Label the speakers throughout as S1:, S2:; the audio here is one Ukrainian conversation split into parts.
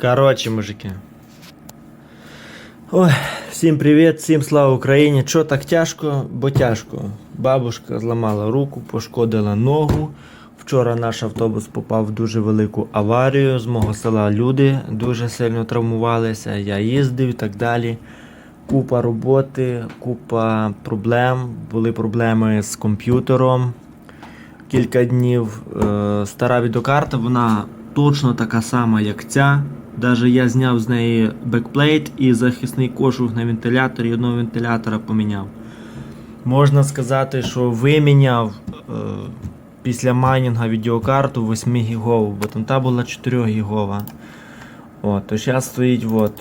S1: Коротше, мужики. Ой, всім привіт, всім слава Україні. Чо так тяжко? Бо тяжко. Бабушка зламала руку, пошкодила ногу. Вчора наш автобус попав в дуже велику аварію. З мого села люди дуже сильно травмувалися. Я їздив і так далі. Купа роботи, купа проблем. Були проблеми з комп'ютером кілька днів. Е, Стара відеокарта, вона точно така сама, як ця. Даже я зняв з неї бекплейт і захисний кожух на вентиляторі, одного вентилятора поміняв. Можна сказати, що виміняв е, після майнінга відеокарту 8 гігову, бо там та була 4 гігова. От, то зараз стоїть от,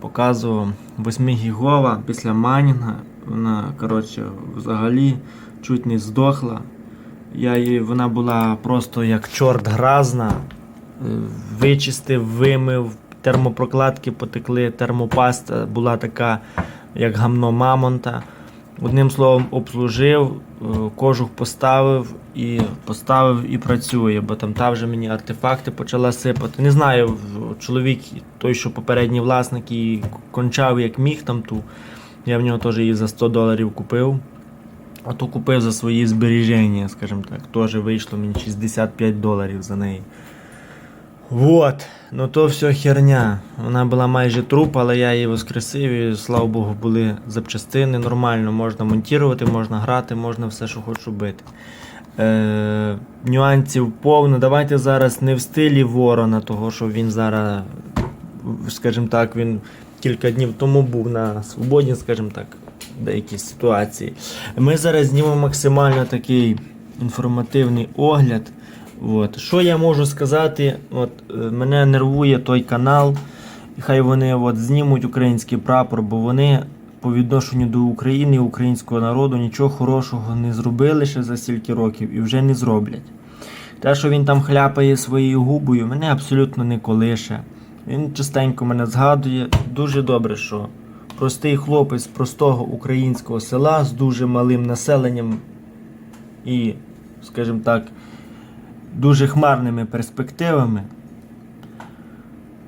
S1: показував 8 гігова після майнінга. Вона, коротше, взагалі чуть не здохла. Я її, вона була просто як чорт гразна. Вичистив, вимив, термопрокладки потекли, термопаста була така, як гамно мамонта. Одним словом, обслужив, е, кожух поставив і поставив і працює, бо там та вже мені артефакти почала сипати. Не знаю, чоловік, той, що попередній власник, і кончав як міг там ту. Я в нього теж її за 100 доларів купив. А то купив за свої збереження, скажімо так. Теж вийшло мені 65 доларів за неї. Вот. Ну то все херня. Вона була майже труп, але я її воскресив і, слава Богу, були запчастини. Нормально можна монтувати, можна грати, можна все, що хочу робити. Е, нюансів повно. Давайте зараз не в стилі ворона, того що він зараз, скажімо так, він кілька днів тому був на свободі, скажімо так, в ситуації. Ми зараз знімемо максимально такий інформативний огляд. От. Що я можу сказати? От, е, мене нервує той канал. Хай вони от, знімуть український прапор, бо вони по відношенню до України і українського народу нічого хорошого не зробили ще за стільки років і вже не зроблять. Те, що він там хляпає своєю губою, мене абсолютно не колише. Він частенько мене згадує. Дуже добре, що простий хлопець з простого українського села з дуже малим населенням і, скажімо так, дуже хмарними перспективами,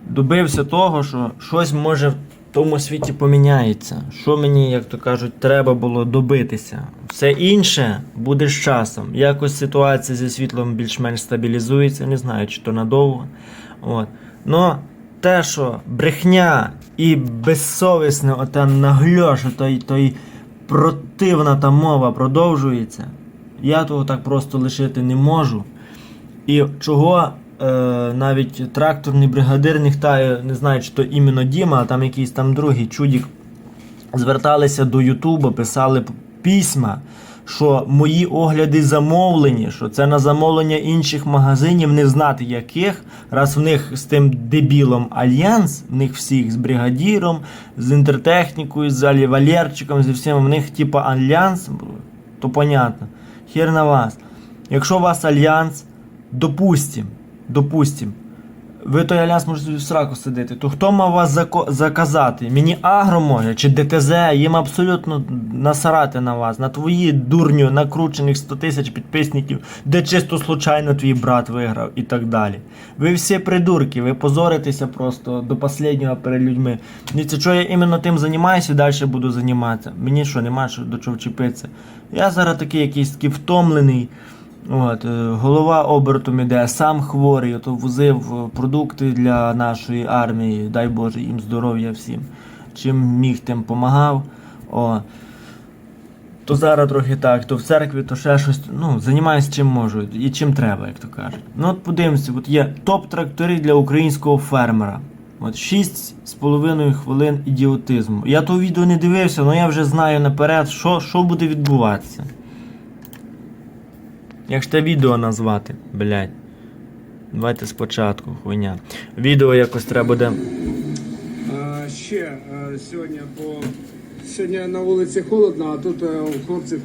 S1: добився того, що щось може в тому світі поміняється. Що мені, як то кажуть, треба було добитися. Все інше буде з часом. Якось ситуація зі світлом більш-менш стабілізується, не знаю, чи то надовго. От. Но те, що брехня і безсовісне ота нагльош, той, той противна та мова продовжується, я того так просто лишити не можу. І чого е, навіть тракторний бригадир Нехтаю, не знаю, чи то іменно Діма, а там якийсь там другий чудік, зверталися до Ютуба, писали письма, що мої огляди замовлені, що це на замовлення інших магазинів, не знати яких, раз в них з тим дебілом альянс, в них всіх з бригадіром, з інтертехнікою, з Валерчиком, зі всім, в них типа альянс, то понятно. Хер на вас. Якщо у вас альянс, допустим, допустим, ви той альянс можете в сраку сидити, то хто мав вас заказати? Мені агро може чи ДТЗ, їм абсолютно насрати на вас, на твої дурню накручених 100 тисяч підписників, де чисто случайно твій брат виграв і так далі. Ви всі придурки, ви позоритеся просто до останнього перед людьми. Дивіться, що я іменно тим займаюся і далі буду займатися. Мені що, нема що до чого вчепитися. Я зараз такий якийсь такий втомлений. От, е, голова обертом іде, сам хворий, то возив е, продукти для нашої армії, дай Боже їм здоров'я всім. Чим міг, тим помагав. О. То зараз трохи так, то в церкві, то ще щось. Ну, займаюся чим можу і чим треба, як то кажуть. Ну от подивимося, от є топ-трактори для українського фермера. От 6,5 хвилин ідіотизму. Я то відео не дивився, але я вже знаю наперед, що, що буде відбуватися. Як ж те відео назвати, блядь. Давайте спочатку, хуйня. Відео якось треба буде.
S2: А, ще е, сьогодні по сьогодні на вулиці холодно, а тут е, у хлопців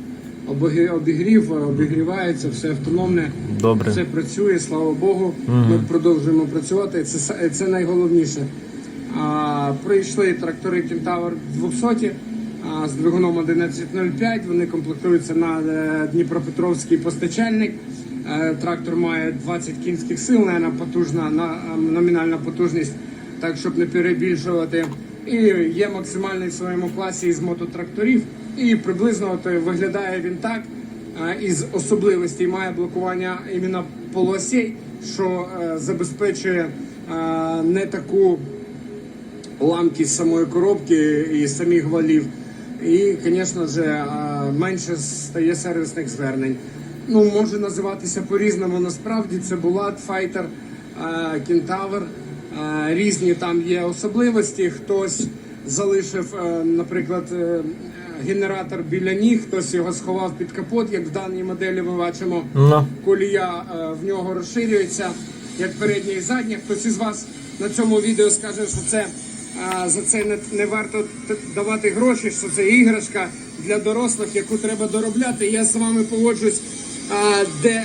S2: обігрів, е, обігрівається, все автономне,
S1: Добре.
S2: все працює, слава Богу. Ми продовжуємо працювати. Це це найголовніше. А, прийшли трактори Кентавр 200 а, з двигуном 1105. Вони комплектуються на е, Дніпропетровський постачальник. Е, Трактор має 20 кінських сил, наверное, потужна на е, номінальна потужність, так щоб не перебільшувати. І є максимальний в своєму класі із мототракторів. І приблизно е, виглядає він так. Із особливостей має блокування іменно полосей, що забезпечує не таку ламкість самої коробки і самих валів. І, звісно ж, е, менше стає сервісних звернень. Ну, може називатися по-різному. Насправді це Булат, Файтер, е, Кентавр. Е, Різні там є особливості. Хтось залишив, наприклад, генератор біля ніг, хтось його сховав під капот, як в даній моделі ми бачимо
S1: Ну.
S2: колія в нього розширюється, як передня і задня. Хтось із вас на цьому відео скаже, що це за це не, не варто давати гроші, що це іграшка для дорослих, яку треба доробляти. Я з вами погоджусь, де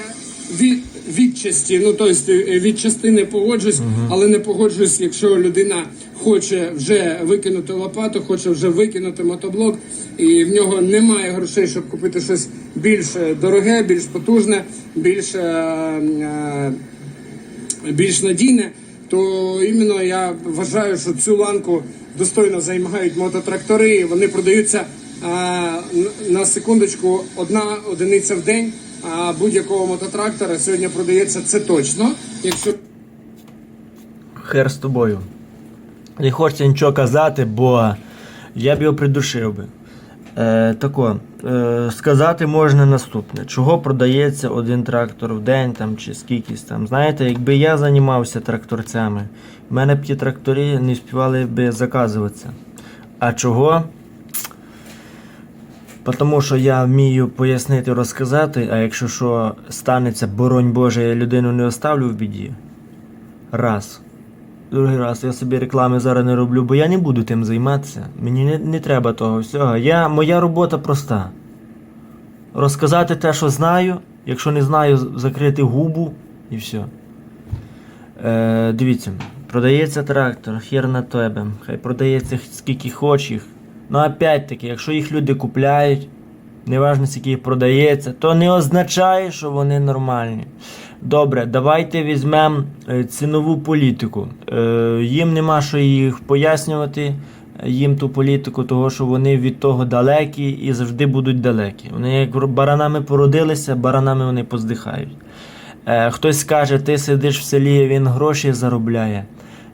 S2: від, відчасті, ну тобто від частини погоджусь, але не погоджусь, якщо людина хоче вже викинути лопату, хоче вже викинути мотоблок, і в нього немає грошей, щоб купити щось більш е, дороге, більш потужне, більш, е, більш надійне, то іменно я вважаю, що цю ланку достойно займають мототрактори. Вони продаються н- на секундочку одна одиниця в день. А будь-якого мототрактора сьогодні продається це точно. Якщо
S1: Хер з тобою. Не хочеться нічого казати, бо я б його придушив би. Е, тако, е, сказати можна наступне. Чого продається один трактор в день там, чи скількись там. Знаєте, якби я займався тракторцями, в мене б ті трактори не співали би заказуватися. А чого? Тому що я вмію пояснити, розказати, а якщо що станеться, боронь Боже, я людину не оставлю в біді. Раз. Другий раз я собі реклами зараз не роблю, бо я не буду тим займатися. Мені не, не треба того всього. Я, моя робота проста. Розказати те, що знаю. Якщо не знаю, закрити губу і все. Е, дивіться, продається трактор, хер на тебе. Хай продається скільки хочеш. Ну опять-таки, якщо їх люди купляють, неважно скільки їх продається, то не означає, що вони нормальні. Добре, давайте візьмемо е, цінову політику. Е, їм нема що їх пояснювати, їм ту політику, того, що вони від того далекі і завжди будуть далекі. Вони як баранами породилися, баранами вони поздихають. Е, хтось скаже, ти сидиш в селі, він гроші заробляє.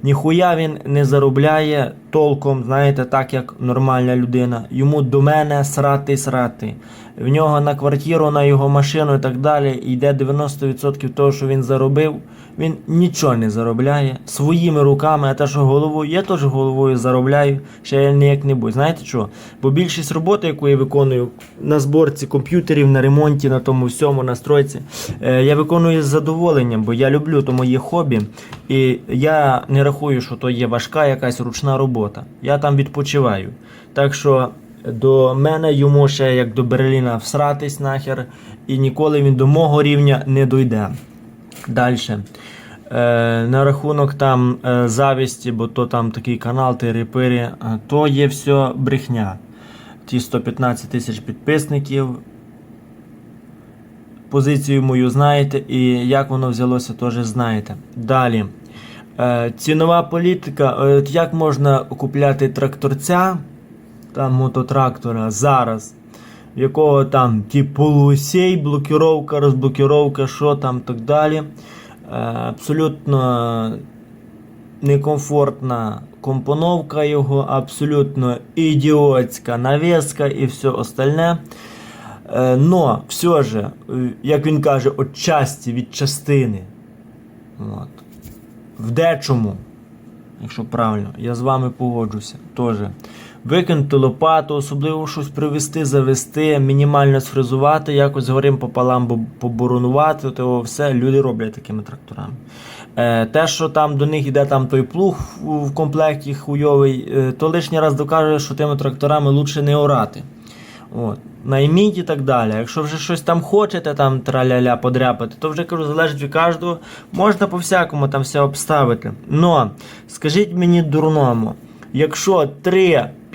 S1: Ніхуя він не заробляє толком, знаєте, так як нормальна людина. Йому до мене срати срати. В нього на квартиру, на його машину і так далі йде 90% того, що він заробив. Він нічого не заробляє своїми руками, а те, що головою, я теж головою заробляю, ще я не як-небудь. Знаєте що? Бо більшість роботи, яку я виконую на зборці комп'ютерів, на ремонті, на тому всьому, на стройці, е, я виконую з задоволенням, бо я люблю то моє хобі. І я не рахую, що то є важка якась ручна робота. Я там відпочиваю. Так що до мене йому ще як до Берліна всратись нахер, і ніколи він до мого рівня не дойде. Далі. Е, на рахунок там е, завісті, бо то там такий канал, тири-пири, е, то є все брехня. Ті 115 тисяч підписників. Позицію мою знаєте, і як воно взялося, теж знаєте. Далі. Цінова політика. Як можна купляти тракторця, там мототрактора зараз, в якого там ті полуосей, блокіровка, розблокіровка, що там так далі. Е, абсолютно некомфортна компоновка його, абсолютно ідіотська навіска і все остальне. Е, Но все же, е, як він каже, от часті від частини. От. В дечому, якщо правильно, я з вами погоджуся. Теж. Викинути лопату, особливо щось привезти, завести, мінімально сфрезувати, якось горим пополам поборонувати, то все люди роблять такими тракторами. Е, те, що там до них йде там той плуг в- комплекті хуйовий, е, то лишній раз докаже, що тими тракторами лучше не орати. От. Найміть і так далі. Якщо вже щось там хочете, там траля-ля подряпати, то вже кажу, залежить від кожного. Можна по-всякому там все обставити. Но скажіть мені дурному, якщо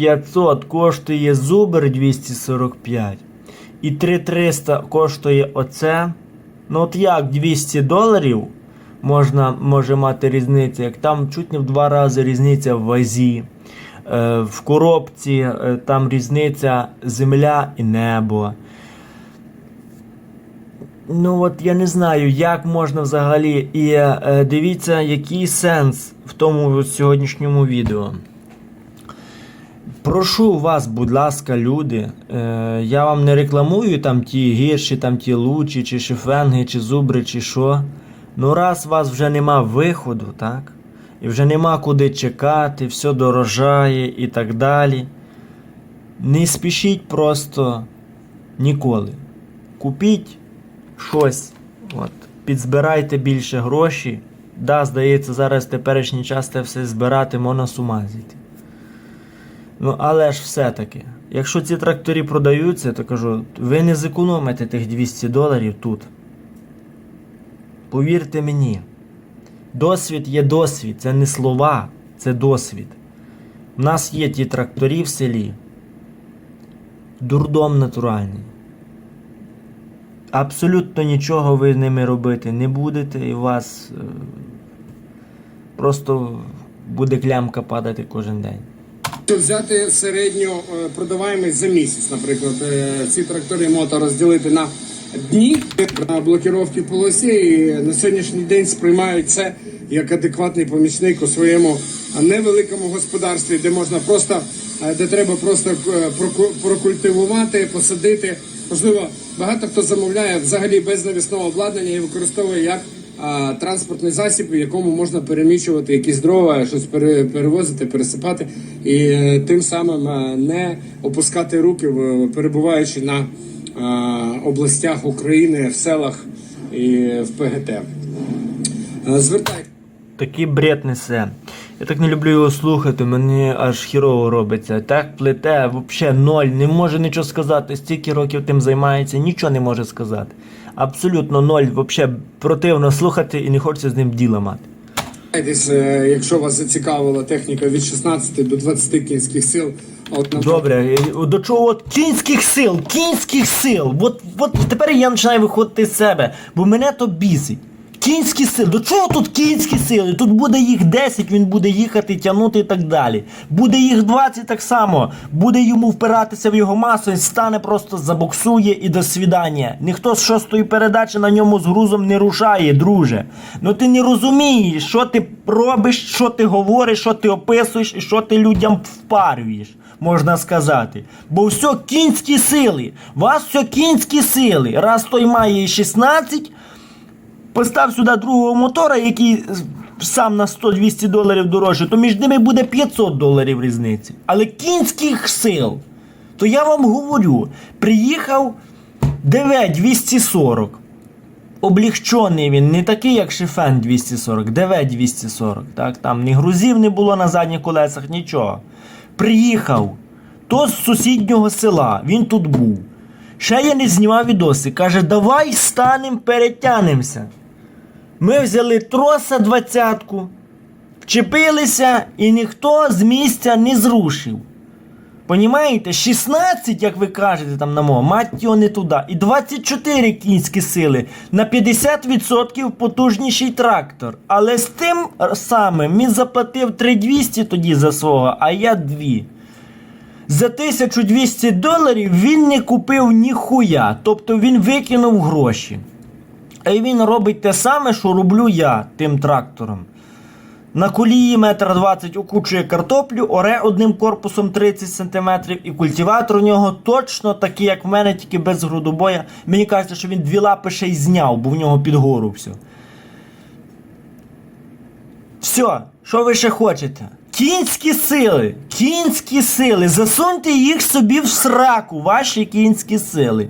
S1: 3500 коштує Зубер 245 і 3300 коштує оце, Ну от як 200 доларів можна, може мати різниця, як там чуть не в два рази різниця в вазі. Е, в коробці е, там різниця земля і небо. Ну от я не знаю, як можна взагалі. І е, дивіться, який сенс в тому сьогоднішньому відео. Прошу вас, будь ласка, люди. Е, я вам не рекламую там ті гірші, там ті лучі, чи шифенги, чи зубри, чи що. Ну, раз у вас вже нема виходу, так? І вже нема куди чекати, все дорожає і так далі. Не спішіть просто ніколи. Купіть щось, от, підзбирайте більше грошей. Да, здається, зараз в теперішній час це все збирати можна. Ну, але ж все-таки, якщо ці трактори продаються, то кажу, ви не зекономите тих 200 доларів тут. Повірте мені, досвід є досвід, це не слова, це досвід. У нас є ті трактори в селі. Дурдом натуральний. Абсолютно нічого ви ними робити не будете, і у вас е, просто буде клямка падати кожен день.
S2: Якщо взяти середню е, продаваємість за місяць, наприклад, е, ці трактори мото розділити на дні на блокіровки полосі, і на сьогоднішній день сприймають це як адекватний помічник у своєму невеликому господарстві, де можна просто е, де треба просто прокультивувати, посадити. Можливо, багато хто замовляє взагалі без навісного обладнання і використовує як транспортний засіб, в якому можна переміщувати якісь дрова, щось пере- перевозити, пересипати, і е, тим самим е, не опускати руки, перебуваючи на областях України, в селах і в ПГТ. Е, Звертайте.
S1: Такий бред несе. Я так не люблю його слухати, мені аж хірово робиться. Так плете, взагалі ноль, не може нічого сказати. Стільки років тим займається, нічого не може сказати. Абсолютно ноль, взагалі противно слухати і не хочеться з ним діла мати.
S2: Е, якщо вас зацікавила техніка від 16 до 20 кінських сил, от на
S1: Добре, е, до чого от кінських сил, кінських сил. От, от тепер я починаю виходити з себе, бо мене то бісить. Кінські сили. До чого тут кінські сили? Тут буде їх 10, він буде їхати, тягнути і так далі. Буде їх 20 так само. Буде йому впиратися в його масу, він стане просто забоксує і до свідання. Ніхто з шостої передачі на ньому з грузом не рушає, друже. Ну ти не розумієш, що ти робиш, що ти говориш, що ти описуєш і що ти людям впарюєш, можна сказати. Бо все кінські сили. Вас все кінські сили. Раз той має 16. Постав сюди другого мотора, який сам на 100-200 доларів дорожче, то між ними буде 500 доларів різниці. Але кінських сил, то я вам говорю, приїхав ДВ 240. Облігчений він, не такий, як Шифен 240, ДВ 240. Так? Там ні грузів не було на задніх колесах, нічого. Приїхав. То з сусіднього села, він тут був. Ще я не знімав відоси. Каже, давай станем, перетянемося. Ми взяли троса двадцятку, вчепилися, і ніхто з місця не зрушив. Понімаєте? 16, як ви кажете там на мова, мать його не туди. І 24 кінські сили на 50% потужніший трактор. Але з тим самим він заплатив 3200 тоді за свого, а я 2. За 1200 доларів він не купив ніхуя. Тобто він викинув гроші. А він робить те саме, що роблю я тим трактором. На колії метр 20 окучує картоплю, оре одним корпусом 30 см, і культиватор у нього точно такий, як в мене, тільки без грудобоя. Мені кажеться, що він дві лапи ще й зняв, бо в нього під гору все. Все, що ви ще хочете? Кінські сили, кінські сили, засуньте їх собі в сраку, ваші кінські сили.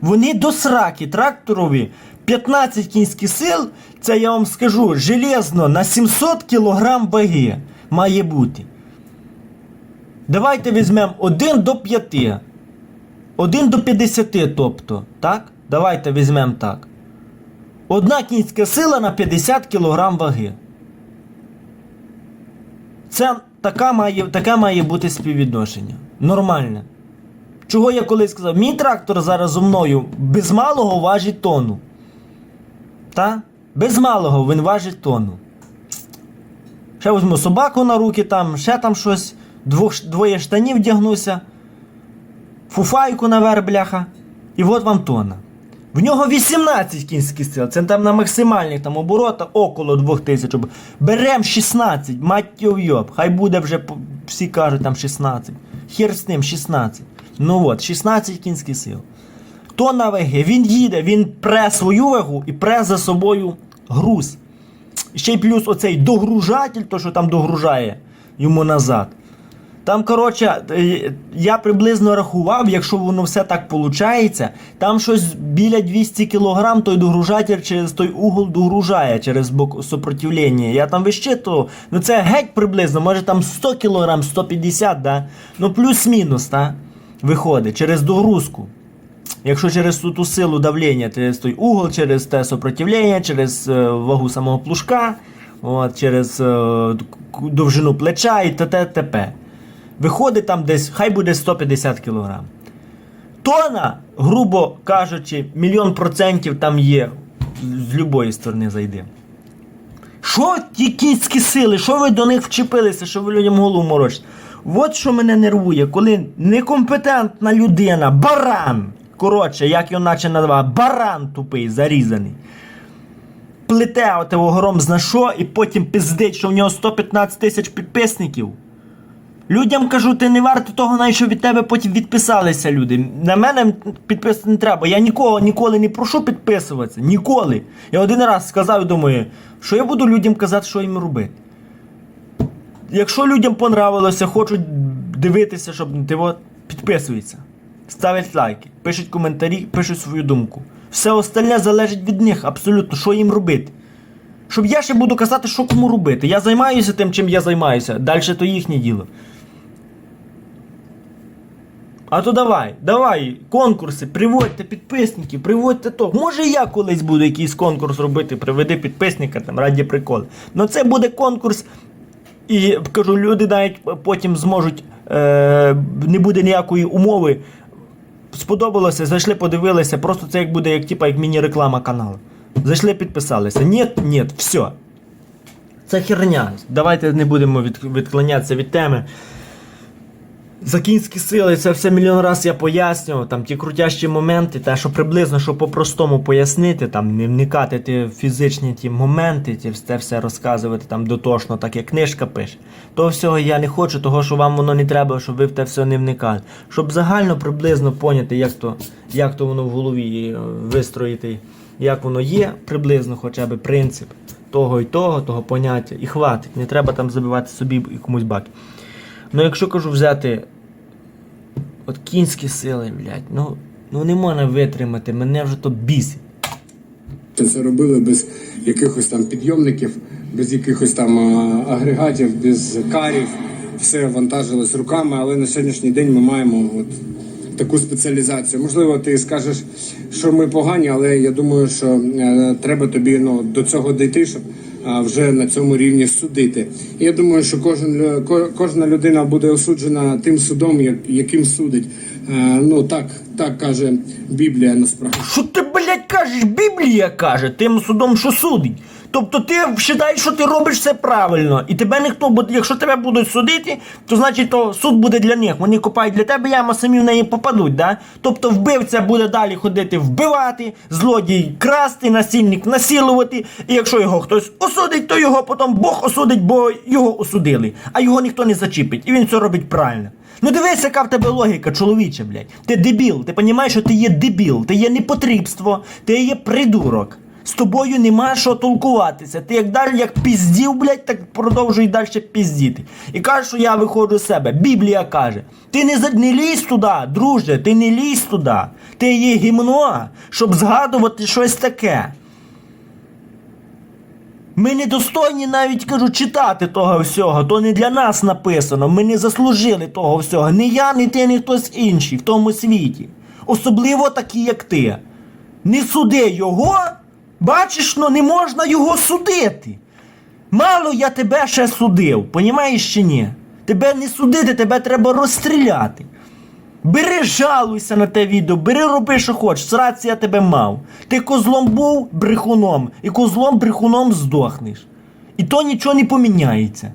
S1: Вони до сраки тракторові 15 кінських сил, це я вам скажу, железно на 700 кг ваги має бути. Давайте візьмемо 1 до 5. 1 до 50, тобто, так? Давайте візьмемо так. Одна кінська сила на 50 кг ваги. Це така має, таке має бути співвідношення. Нормальне. Чого я колись сказав? Мій трактор зараз зо мною без малого важить тонну. Та? Без малого він важить тонну. Ще візьму собаку на руки, там, ще там щось, двох, двоє штанів вдягнуся, фуфайку наверх, бляха. І от вам тонна. В нього 18 кінських сил, це там на максимальних там оборотах около 2000. Берем 16, мать йоб, хай буде вже, всі кажуть там 16. Хер з ним 16. Ну от, 16 кінських сил. Тонна ваги, він їде, він пре свою вагу і пре за собою груз. Ще й плюс оцей догружатель, то що там догружає йому назад. Там, коротше, е, я приблизно рахував, якщо воно все так виходить, там щось біля 200 кг той догружатель через той угол догружає через бок сопротивлення. Я там вищитував, ну це геть приблизно, може там 100 кг, 150, да? ну плюс-мінус, та? виходить через догрузку. Якщо через ту, силу давлення, через той угол, через те сопротивлення, через е, вагу самого плужка, от, через е, довжину плеча і т.т. Виходить там десь, хай буде 150 кг. Тона, грубо кажучи, мільйон процентів там є. З любої сторони зайди. Що ті кінські сили, що ви до них вчепилися, що ви людям голову морочите? От що мене нервує, коли некомпетентна людина, баран, коротше, як його наче називає, баран тупий, зарізаний. Плете отого гором зна що і потім пиздить, що в нього 115 тисяч підписників. Людям кажу, ти не варто того, навіть що від тебе потім відписалися люди. На мене підписати не треба. Я нікого ніколи не прошу підписуватися. Ніколи. Я один раз сказав і думаю, що я буду людям казати, що їм робити. Якщо людям понравилося, хочуть дивитися, щоб ти от, підписуються, ставлять лайки, пишуть коментарі, пишуть свою думку. Все остальне залежить від них, абсолютно, що їм робити. Щоб я ще буду казати, що кому робити. Я займаюся тим, чим я займаюся. Далі то їхнє діло. А то давай, давай, конкурси, приводьте підписників, приводьте то. Може я колись буду якийсь конкурс робити, приведи підписника там раді приколи. Ну це буде конкурс. І кажу, люди навіть потім зможуть, е, не буде ніякої умови. Сподобалося, зайшли, подивилися, просто це як буде, як типа як міні-реклама каналу. Зайшли, підписалися. Ні, ні, все. Це херня. Давайте не будемо від, відклонятися від теми. За кінські сили, це все мільйон раз я пояснював, там ті крутящі моменти, те, що приблизно, що по-простому пояснити, там не вникати ті фізичні ті моменти, ті, це все розказувати там дотошно, так як книжка пише. Того всього я не хочу, того що вам воно не треба, щоб ви в те все не вникали. Щоб загально приблизно поняти, як то, як то воно в голові е, вистроїти, як воно є, приблизно хоча б принцип того і того, того поняття. І хватить. Не треба там забивати собі і комусь баки. Ну, якщо кажу взяти от кінські сили, блядь, ну, ну не можна витримати, мене вже то бісить.
S2: Це робили без якихось там підйомників, без якихось там агрегатів, без карів, все вантажилось руками, але на сьогоднішній день ми маємо от таку спеціалізацію. Можливо, ти скажеш, що ми погані, але я думаю, що е, треба тобі ну, до цього дійти, щоб вже на цьому рівні судити. Я думаю, що кожен кожна людина буде осуджена тим судом, як, яким судить. Ну так, так каже Біблія насправді.
S1: Що ти, блядь, кажеш? Біблія каже, тим судом, що судить. Тобто ти вважаєш, що ти робиш все правильно, і тебе ніхто буде, якщо тебе будуть судити, то значить то суд буде для них. Вони копають для тебе яму, самі в неї попадуть. Да? Тобто вбивця буде далі ходити вбивати, злодій красти, насильник насилувати. І якщо його хтось осудить, то його потім Бог осудить, бо його осудили, а його ніхто не зачіпить. І він це робить правильно. Ну дивись, яка в тебе логіка, чоловіче, блядь. Ти дебіл, ти розумієш, що ти є дебіл, ти є непотрібство, ти є придурок. З тобою нема що толкуватися. Ти як далі як піздів, блядь, так продовжуй далі піздіти. І кажеш, що я виходжу з себе. Біблія каже: ти не, не лізь туди, друже, ти не лізь туди. Ти є гімно, щоб згадувати щось таке. Ми не достойні навіть кажу читати того всього. То не для нас написано. Ми не заслужили того всього. Ні я, ні ти, ні хтось інший в тому світі. Особливо такі, як ти. Не суди його, бачиш, ну не можна його судити. Мало я тебе ще судив, понімаєш чи ні? Тебе не судити, тебе треба розстріляти. Бери, жалуйся на те відео, бери, роби, що хочеш. Сраці я тебе мав. Ти козлом був брехуном, і козлом брехуном здохнеш. І то нічого не поміняється.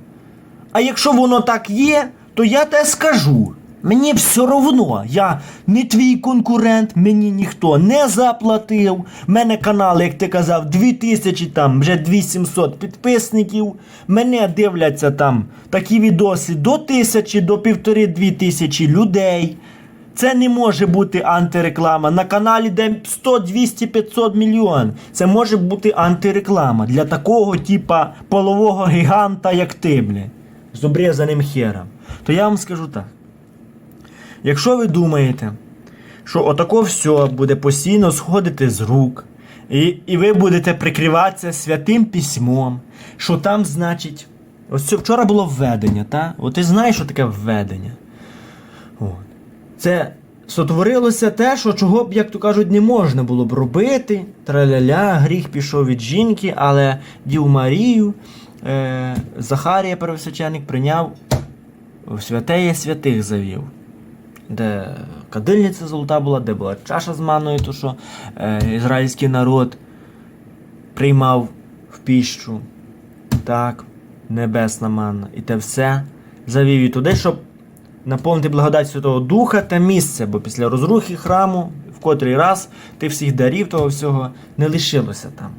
S1: А якщо воно так є, то я те скажу. Мені все равно, я не твій конкурент, мені ніхто не заплатив. У Мене канал, як ти казав, 2000 там, вже 2700 підписників. Мене дивляться там такі відоси до тисячі, до півтори-дві тисячі людей. Це не може бути антиреклама. На каналі, де 100, 200, 500 мільйон. Це може бути антиреклама для такого типа полового гіганта, як ти, бля, з обрізаним хером. То я вам скажу так. Якщо ви думаєте, що отако все буде постійно сходити з рук, і, і ви будете прикриватися святим письмом, що там, значить, ось вчора було введення, та? От ти знаєш, що таке введення. От. Це сотворилося те, що чого б, як то кажуть, не можна було б робити. Траляля, гріх пішов від жінки, але Дів Марію е, Захарія первосвященик прийняв святеє святих завів. Де кадильниця золота була, де була чаша з маною, то що е, ізраїльський народ приймав в піщу. Так, небесна манна. І те все завів і туди, щоб наповнити благодать Святого Духа те місце, бо після розрухи храму, в котрий раз ти всіх дарів того всього не лишилося там.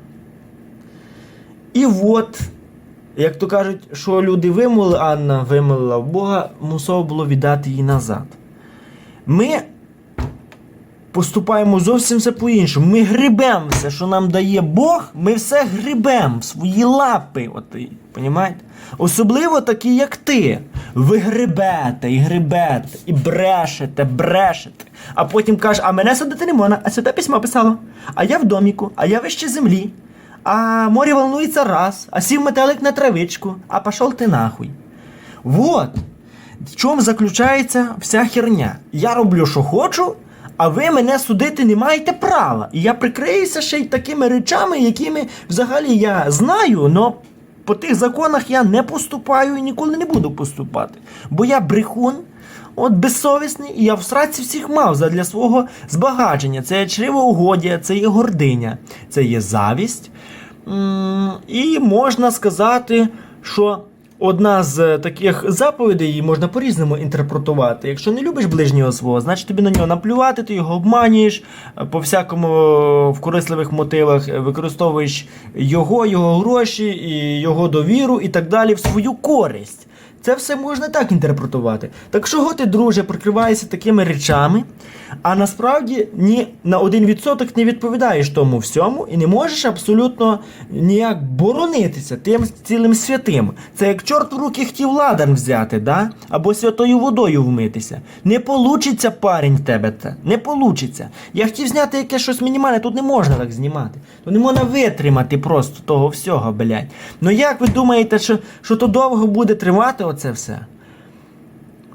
S1: І от, як то кажуть, що люди вимолили, Анна вимолила в Бога, мусово було віддати їй назад. Ми поступаємо зовсім все по-іншому. Ми грибемо все, що нам дає Бог, ми все грибемо в свої лапи. От, понімаєте? Особливо такі, як ти. Ви грибете і грибете, і брешете, брешете. А потім кажеш, а мене садити не можна, а сюди письмо писало. А я в доміку, а я вище землі. А море волнується раз, а сів метелик на травичку, а пішов ти нахуй. Вот. В чому заключається вся херня? Я роблю, що хочу, а ви мене судити не маєте права. І я прикриюся ще й такими речами, якими взагалі я знаю, але по тих законах я не поступаю і ніколи не буду поступати. Бо я брехун, от безсовісний, і я в сраці всіх мав задля свого збагачення. Це є чревоугодя, це є гординя, це є завість. І можна сказати, що одна з е, таких заповідей її можна по-різному інтерпретувати. Якщо не любиш ближнього свого, значить тобі на нього наплювати, ти його обманюєш е, по всякому е, в корисливих мотивах, використовуєш його, його гроші, і його довіру і так далі в свою користь. Це все можна так інтерпретувати. Так чого ти, друже, прикриваєшся такими речами, а насправді ні на один відсоток не відповідаєш тому всьому і не можеш абсолютно ніяк боронитися тим цілим святим. Це як чорт в руки хотів ладан взяти, да? або святою водою вмитися. Не получиться, парень, в тебе це. Не получиться. Я хотів зняти якесь щось мінімальне, тут не можна так знімати. Тут не можна витримати просто того всього, блядь. Ну як ви думаєте, що, що то довго буде тримати оце все?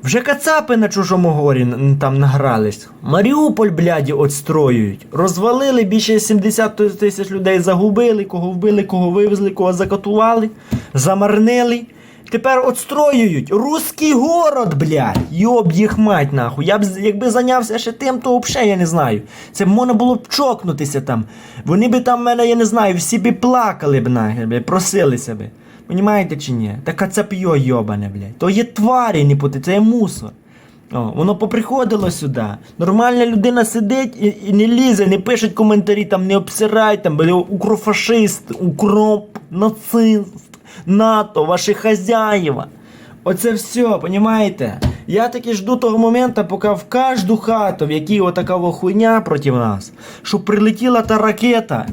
S1: Вже кацапи на чужому горі там награлись. Маріуполь, бляді, отстроюють. Розвалили більше 70 тисяч людей, загубили, кого вбили, кого вивезли, кого закатували, замарнили. Тепер отстроюють. Руський город, блядь. Йоб їх мать, нахуй. Я б якби зайнявся ще тим, то взагалі я не знаю. Це б можна було б чокнутися там. Вони би там мене, я не знаю, всі би плакали б нахер, просилися би. Понімаєте чи ні? Така цап'йо йобане, блядь. То є тварі, не пути, це є мусор. О, воно поприходило сюди. Нормальна людина сидить і, і не лізе, не пишуть коментарі, там не обсирай, там укрофашист, укроп, нацист, НАТО, ваші хазяїва. Оце все, понімаєте? Я таки жду того моменту, поки в кожну хату, в якій отака хуйня проти нас, щоб прилетіла та ракета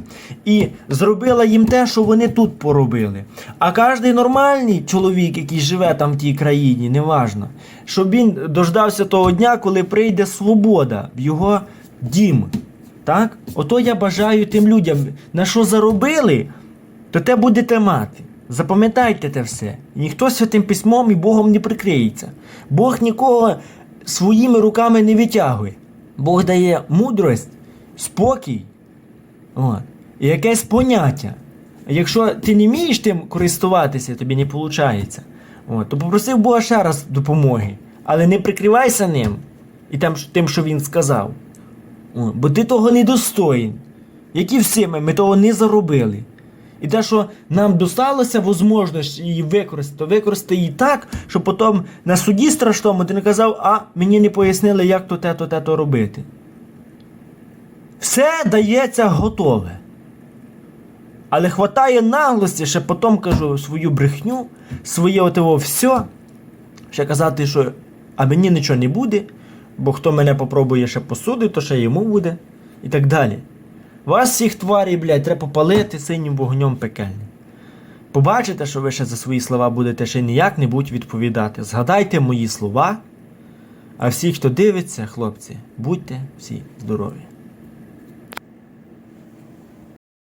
S1: і зробила їм те, що вони тут поробили. А кожний нормальний чоловік, який живе там в тій країні, неважно, щоб він дождався того дня, коли прийде свобода в його дім. Так? Ото я бажаю тим людям, на що заробили, то те будете мати. Запам'ятайте те все. Ніхто святим письмом і Богом не прикриється. Бог нікого своїми руками не витягує. Бог дає мудрость, спокій от, і якесь поняття. Якщо ти не вмієш тим користуватися, тобі не виходить, от, то попросив Бога ще раз допомоги. Але не прикривайся ним. і тим, що- він сказав. О, бо ти того не достоїн. Як і всі ми, ми того не заробили. І те, що нам досталося можливість її використати, то використати її так, що потім на суді страшному ти не казав, а мені не пояснили, як то те, то те, то робити. Все дається готове. Але хватає наглості, ще потім кажу свою брехню, своє отиво все, ще казати, що а мені нічого не буде, бо хто мене попробує ще посудити, то ще йому буде. І так далі. Вас всіх тварів, блядь, треба палити синім вогнем пекельним. Побачите, що ви ще за свої слова будете ще ніяк не будь відповідати. Згадайте мої слова. А всі, хто дивиться, хлопці, будьте всі здорові.